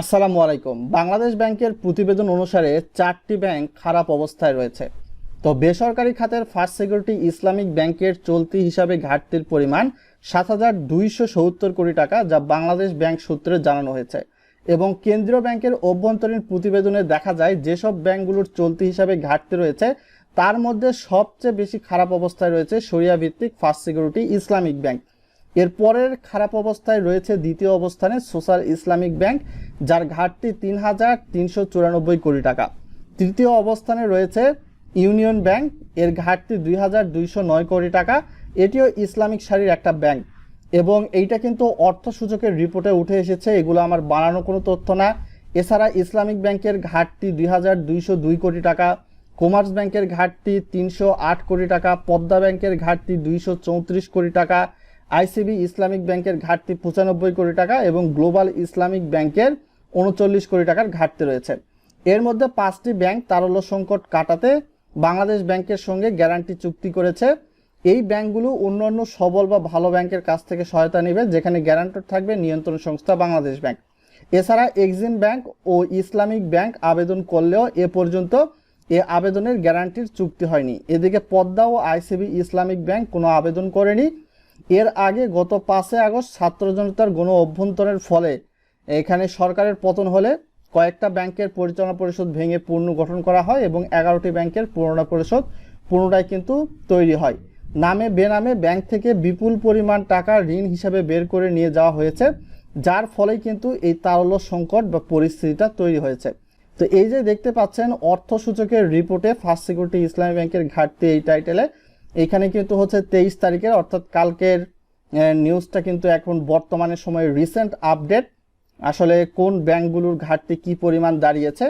আসসালামু আলাইকুম। বাংলাদেশ ব্যাংকের প্রতিবেদন অনুসারে চারটি ব্যাংক খারাপ অবস্থায় রয়েছে। তো বেসরকারি খাতের ফার্স্ট সিকিউরিটি ইসলামিক ব্যাংকের চলতি হিসাবে ঘাটতির পরিমাণ সাত হাজার দুইশো সত্তর কোটি টাকা যা বাংলাদেশ ব্যাংক সূত্রে জানানো হয়েছে। এবং কেন্দ্রীয় ব্যাংকের অভ্যন্তরীণ প্রতিবেদনে দেখা যায়, যেসব ব্যাংকগুলোর চলতি হিসাবে ঘাটতি রয়েছে, তার মধ্যে সবচেয়ে বেশি খারাপ অবস্থায় রয়েছে সরিয়া ভিত্তিক ফার্স্ট সিকিউরিটি ইসলামিক ব্যাংক। এর পরের খারাপ অবস্থায় রয়েছে দ্বিতীয় অবস্থানে সোশ্যাল ইসলামিক ব্যাংক, যার ঘাটতি তিন হাজার তিনশো চুরানব্বই কোটি টাকা। তৃতীয় অবস্থানে রয়েছে ইউনিয়ন ব্যাংক, এর ঘাটতি দুই হাজার দুইশো নয় কোটি টাকা। এটিও ইসলামিক সারির একটা ব্যাংক। এবং এইটা কিন্তু অর্থ সূচকের রিপোর্টে উঠে এসেছে, এগুলো আমার বানানো কোনো তথ্য না। এছাড়া ইসলামিক ব্যাংকের ঘাটতি দুই হাজার দুইশো দুই কোটি টাকা, কমার্স ব্যাংকের ঘাটতি তিনশো আট কোটি টাকা, পদ্মা ব্যাংকের ঘাটতি দুইশো চৌত্রিশ কোটি টাকা আইসিবি ইসলামিক ব্যাংকের ঘাটতি পঁচানব্বই কোটি টাকা এবং গ্লোবাল ইসলামিক ব্যাংকের উনচল্লিশ কোটি টাকার ঘাটতি রয়েছে। এর মধ্যে পাঁচটি ব্যাংক তারল্য সংকট কাটাতে বাংলাদেশ ব্যাংকের সঙ্গে গ্যারান্টি চুক্তি করেছে। এই ব্যাংকগুলো অন্যান্য সবল বা ভালো ব্যাংকের কাছ থেকে সহায়তা নেবে, যেখানে গ্যারান্টর থাকবে নিয়ন্ত্রণ সংস্থা বাংলাদেশ ব্যাংক। এছাড়া এক্সিম ব্যাংক ও ইসলামিক ব্যাংক আবেদন করলেও এ পর্যন্ত এ আবেদনের গ্যারান্টির চুক্তি হয়নি। এদিকে পদ্মা ও আইসিবি ইসলামিক ব্যাংক কোনো আবেদন করেনি। এর আগে গত পাঁচই আগস্ট ছাত্র জনতার গণ অভ্যন্তরের ফলে এখানে সরকারের পতন হলে কয়েকটা ব্যাংকের পরিচালনা পরিষদ ভেঙে পূর্ণ গঠন করা হয় এবং এগারোটি ব্যাংকের পুনরায় পরিষদ পুনরায় কিন্তু তৈরি হয়। নামে বেনামে ব্যাংক থেকে বিপুল পরিমাণ টাকা ঋণ হিসাবে বের করে নিয়ে যাওয়া হয়েছে, যার ফলে কিন্তু এই তারল্য সংকট বা পরিস্থিতিটা তৈরি হয়েছে। তো এই যে দেখতে পাচ্ছেন অর্থ সূচকের রিপোর্টে ফার্স্ট সিকিউরিটি ইসলামী ব্যাংকের ঘাটতি এই টাইটেলে এখানে কিন্তু হচ্ছে তেইশ তারিখের, অর্থাৎ কালকের নিউজটা কিন্তু এখন বর্তমানে সময় রিসেন্ট আপডেট আসলে কোন ব্যাংকগুলোর ঘাটতি কি পরিমাণ দাঁড়িয়েছে